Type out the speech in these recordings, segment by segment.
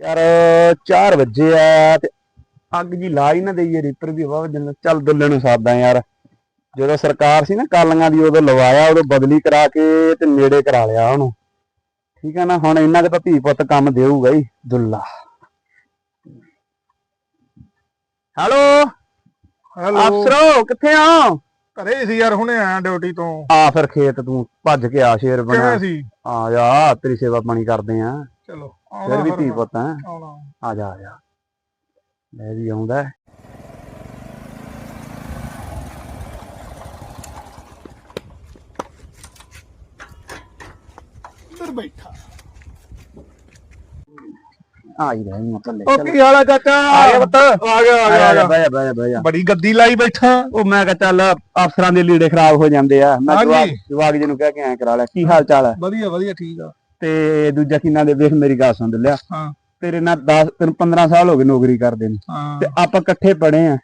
ਯਾਰ 4 ਵਜੇ ਆ ਤੇ ਅੱਗ ਜੀ ਲਾ ਹੀ ਨਾ ਦਈਏ ਰੀਪਰ ਵੀ ਹਵਾ ਵਜਣ ਚੱਲ ਦੁੱਲੇ ਨੂੰ ਸਾਦਾ ਯਾਰ। ਜਦੋਂ ਸਰਕਾਰ ਸੀ ਨਾ ਕਾਲੀਆਂ ਦੀ ਉਦੋਂ ਲਵਾਇਆ ਉਦੋਂ ਬਦਲੀ ਕਰਾ ਕੇ ਤੇ ਨੇੜੇ ਕਰਾ ਲਿਆ ਉਹਨੂੰ। ਠੀਕ ਆ ਨਾ ਹੁਣ ਇੰਨਾ ਕੁ ਤਾਂ ਧੀ ਪੁੱਤ ਕੰਮ ਦੇਊਗਾ ਹੀ ਦੁੱਲਾ। ਹੈਲੋ? ਹੈਲੋ। ਅਫਸਰੋ ਕਿੱਥੇ ਆ? ਘਰੇ ਸੀ ਯਾਰ ਹੁਣੇ ਆਇਆ ਡਿਊਟੀ ਤੋਂ। ਆ ਫਿਰ ਖੇਤ ਤੂੰ ਭੱਜ ਕੇ ਆ ਸ਼ੇਰ ਕਿਵੇਂ ਬਣਾ ਸੀ? ਆ ਜਾ ਤੇਰੀ ਸੇਵਾ ਪਾਣੀ ਕਰਦੇ ਆ। ਚਲੋ ਫਿਰ ਵੀ ਧੀ ਪੁੱਤ ਆਉਣਾ। ਆ ਜਾ ਆ ਜਾ। ਮੈਂ ਵੀ ਆਉਂਦਾ ਇੱਧਰ ਬੈਠਾ। ਆ ਹੀ ਰਹਿ ਮੈਂ ਥੱਲੇ ਉਹ ਕੀ ਹਾਲ ਆ ਚਾਚਾ? ਆ ਗਿਆ ਪੁੱਤ। ਆ ਗਿਆ ਆ ਗਿਆ, ਬਹਿ ਜਾ ਬਹਿ ਜਾ ਬਹਿ ਜਾ। ਬੜੀ ਗੱਦੀ ਲਾਈ ਬੈਠਾ। ਉਹ ਮੈਂ ਕਿਹਾ ਚੱਲ ਅਫਸਰਾਂ ਦੇ ਲੀੜੇ ਖਰਾਬ ਹੋ ਜਾਂਦੇ ਆ। ਮੈਂ ਹਾਂਜੀ। ਜਵਾਗ ਜਵਾਗ ਜੀ ਨੂੰ ਕਹਿ ਕੇ ਆਇਆ ਕਰਾ ਲਿਆ। ਕੀ ਹਾਲ ਚਾਲ ਹੈ? ਵਧੀਆ ਵਧੀਆ ਠੀਕ ਆ। ਤੇ ਦੂਜਾ ਕਿਨਾਂ ਦੇ ਵੇਖ ਮੇਰੀ ਗੱਲ ਸੁਣ ਲਿਆ। ਹਾਂ। ਤੇਰੇ ਨਾਲ 10 ਤੈਨੂੰ 15 ਸਾਲ ਹੋ ਗਏ ਨੌਕਰੀ ਕਰਦੇ ਨੂੰ। ਤੇ ਆਪਾਂ ਇਕੱਠੇ ਪੜੇ ਆ।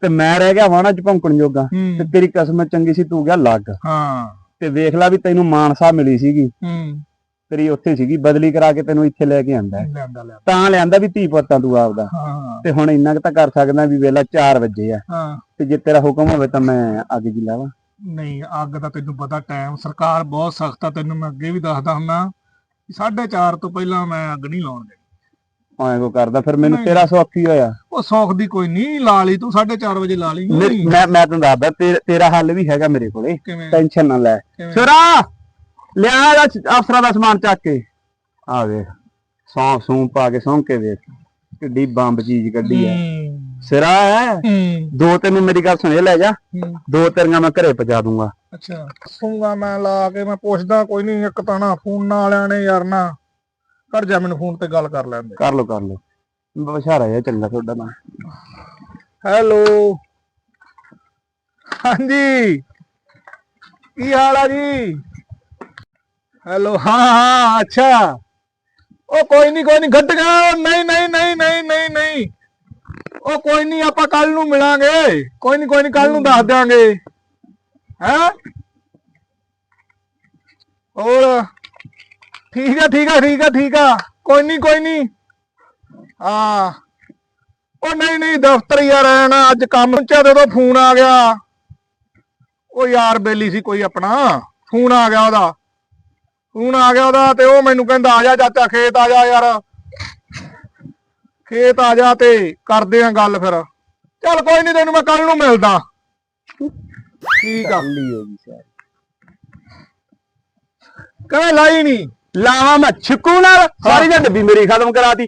ਤੇ ਮੈਂ ਰਹਿ ਗਿਆ ਵਾਣਾ ਚ ਭੌਂਕਣ ਜੋਗਾ ਤੇ ਤੇਰੀ ਕਿਸਮਤ ਚੰਗੀ ਸੀ ਤੂੰ ਗਿਆ ਲੱਗ। ਹਾਂ। ਤੇ ਵੇਖ ਲੈ ਵੀ ਤੈਨੂੰ ਮਾਨਸਾ ਮਿਲੀ ਸੀਗੀ। ਤੇਰੀ ਉੱਥੇ ਸੀਗੀ ਬਦਲੀ ਕਰਾ ਕੇ ਤੈਨੂੰ ਇੱਥੇ ਲੈ ਕੇ ਆਂਦਾ। ਤਾਂ ਲਿਆਂਦਾ ਵੀ ਧੀ ਪੁੱਤਾਂ ਤੂੰ ਆਪਦਾ। ਤੇ ਹੁਣ ਇੰਨਾ ਕੁ ਤਾਂ ਕਰ ਸਕਦਾ ਵੀ ਵੇਲਾ 4 ਵਜੇ ਆ। ਤੇ ਜੇ ਤੇਰਾ ਹੁਕਮ ਹੋਵੇ ਤਾਂ ਮੈਂ ਅੱਗ ਜੀ ਲਾਵਾਂ। ਨਹੀਂ ਅੱਗ ਦਾ ਤੈਨੂੰ ਪਤਾ ਟਾਈਮ। ਸਰਕਾਰ ਬਹੁਤ ਸਖਤ ਆ ਤੈਨੂੰ ਮੈਂ ਅੱਗੇ ਵੀ ਦੱਸਦਾ ਹੁੰਨਾ 4:30 ਤੋਂ ਪਹਿਲਾਂ ਮੈਂ ਅੱਗ ਨਹੀਂ ਲਾਉਣ ਦੇਣੀ। ਐਂ ਕੋ ਕਰਦਾ? ਫਿਰ ਮੈਨੂੰ ਨਹੀਂ। ਤੇਰਾ ਸੌਖ ਹੋਇਆ। ਉਹ ਸੌਖ ਦੀ ਕੋਈ ਨਹੀਂ ਲਾ ਲਈ ਤੂੰ 4:30 ਵਜੇ ਲਾ ਲਈ। ਮੈਂ ਮੈਂ ਤੈਨੂੰ ਦੱਸਦਾ ਤੇ- ਤੇਰਾ ਹੱਲ ਵੀ ਹੈਗਾ ਮੇਰੇ ਕੋਲੇ। ਕਿਵੇਂ? ਟੈਨਸ਼ਨ ਨਾ ਲੈ। ਕਿਵੇਂ? ਸਿਰਾ ਲਿਆ ਇਹਦਾ ਚ- ਅਫਸਰਾਂ ਦਾ ਸਮਾਨ ਚੱਕ ਕੇ। ਆ ਵੇਖ ਸੌਂ ਸੂੰ ਪਾ ਕੇ ਸੌਂ ਕੇ ਵੇਖ ਕਿੱਡੀ ਬੰਬ ਚੀਜ਼ ਕੱਢੀ ਹੂੰ। ਸਿਰਾ ਹੈ। ਹੂੰ। ਦੋ ਤੈਨੂੰ ਮੇਰੀ ਗੱਲ ਸੁਣ ਲੈ ਜਾ। ਹੂੰ। ਦੋ ਤੇਰੀਆਂ ਮੈਂ ਘਰੇ ਪਹੁੰਚਾ ਦੂੰਗਾ। ਅੱਛਾ। ਦੱਸੂਗਾ ਮੈਂ ਲਾ ਕੇ ਮੈਂ ਪੁੱਛਦਾ ਕੋਈ ਨਹੀਂ ਇੱਕ ਤਾਂ ਨਾ ਫੋਨ ਵਾਲਿਆਂ ਨੇ ਯਾਰ ਨਾ। ਕਰ ਜਾ ਮੈਨੂੰ ਫੋਨ ਤੇ ਗੱਲ ਕਰ ਲੈਂਦੇ ਕਰ ਲੋ ਕਰ ਲੋ ਬਸ਼ਾਰਾ ਜਿਹਾ ਚੰਗਾ ਤੁਹਾਡਾ ਨਾ। ਹੈਲੋ। ਹਾਂਜੀ। ਕੀ ਹਾਲ ਆ ਜੀ? ਹੈਲੋ ਹਾਂ ਹਾਂ ਅੱਛਾ। ਉਹ ਕੋਈ ਨਹੀਂ ਕੋਈ ਨਹੀਂ ਘਟ ਗਿਆ ਨਹੀਂ ਨਹੀਂ ਨਹੀਂ। ਉਹ ਕੋਈ ਨਹੀਂ, ਆਪਾਂ ਕੱਲ ਨੂੰ ਮਿਲਾਂਗੇ। ਕੋਈ ਨਹੀਂ ਕੋਈ ਨਹੀਂ ਕੱਲ ਨੂੰ ਦੱਸ ਦਿਆਂਗੇ। ਹੈ? ਹੋਰ? ਠੀਕ ਆ ਠੀਕ ਆ ਠੀਕ ਆ ਠੀਕ ਆ। ਕੋਈ ਨਹੀਂ ਕੋਈ ਨਹੀਂ। ਹਾਂ। ਉਹ ਨਹੀਂ ਨਹੀਂ, ਦਫ਼ਤਰ ਯਾਰ ਆਇਆ ਅੱਜ ਕੰਮ ਪਹੁੰਚਿਆ ਤੇ ਫੋਨ ਆ ਗਿਆ। ਉਹ ਯਾਰ ਬੇਲੀ ਸੀ ਕੋਈ ਆਪਣਾ। ਫੋਨ ਆ ਗਿਆ ਉਹਦਾ। ਫੋਨ ਆ ਗਿਆ ਉਹਦਾ ਤੇ ਉਹ ਮੈਨੂੰ ਕਹਿੰਦਾ, ਆ ਜਾ ਚਾਚਾ, ਖੇਤ ਆ ਜਾ ਯਾਰ। ਖੇਤ ਆ ਜਾ ਤੇ ਕਰਦੇ ਆ ਗੱਲ ਫਿਰ। ਚੱਲ ਕੋਈ ਨਹੀਂ ਤੈਨੂੰ ਮੈਂ ਕੱਲ ਨੂੰ ਮਿਲਦਾ। ਠੀਕ ਆ। ਕੱਲੀ ਹੋ ਗਈ ਸ਼ਾਇਦ ਕਹਿੰਦਾ ਲਾਈ ਨਹੀਂ ਲਾਵਾ ਮੈਂ ਛਿੱਕੂ ਨਾਲ। ਸਾਰੀ ਦਾ ਡੱਬੀ ਮੇਰੀ ਖਤਮ ਕਰਾਤੀ।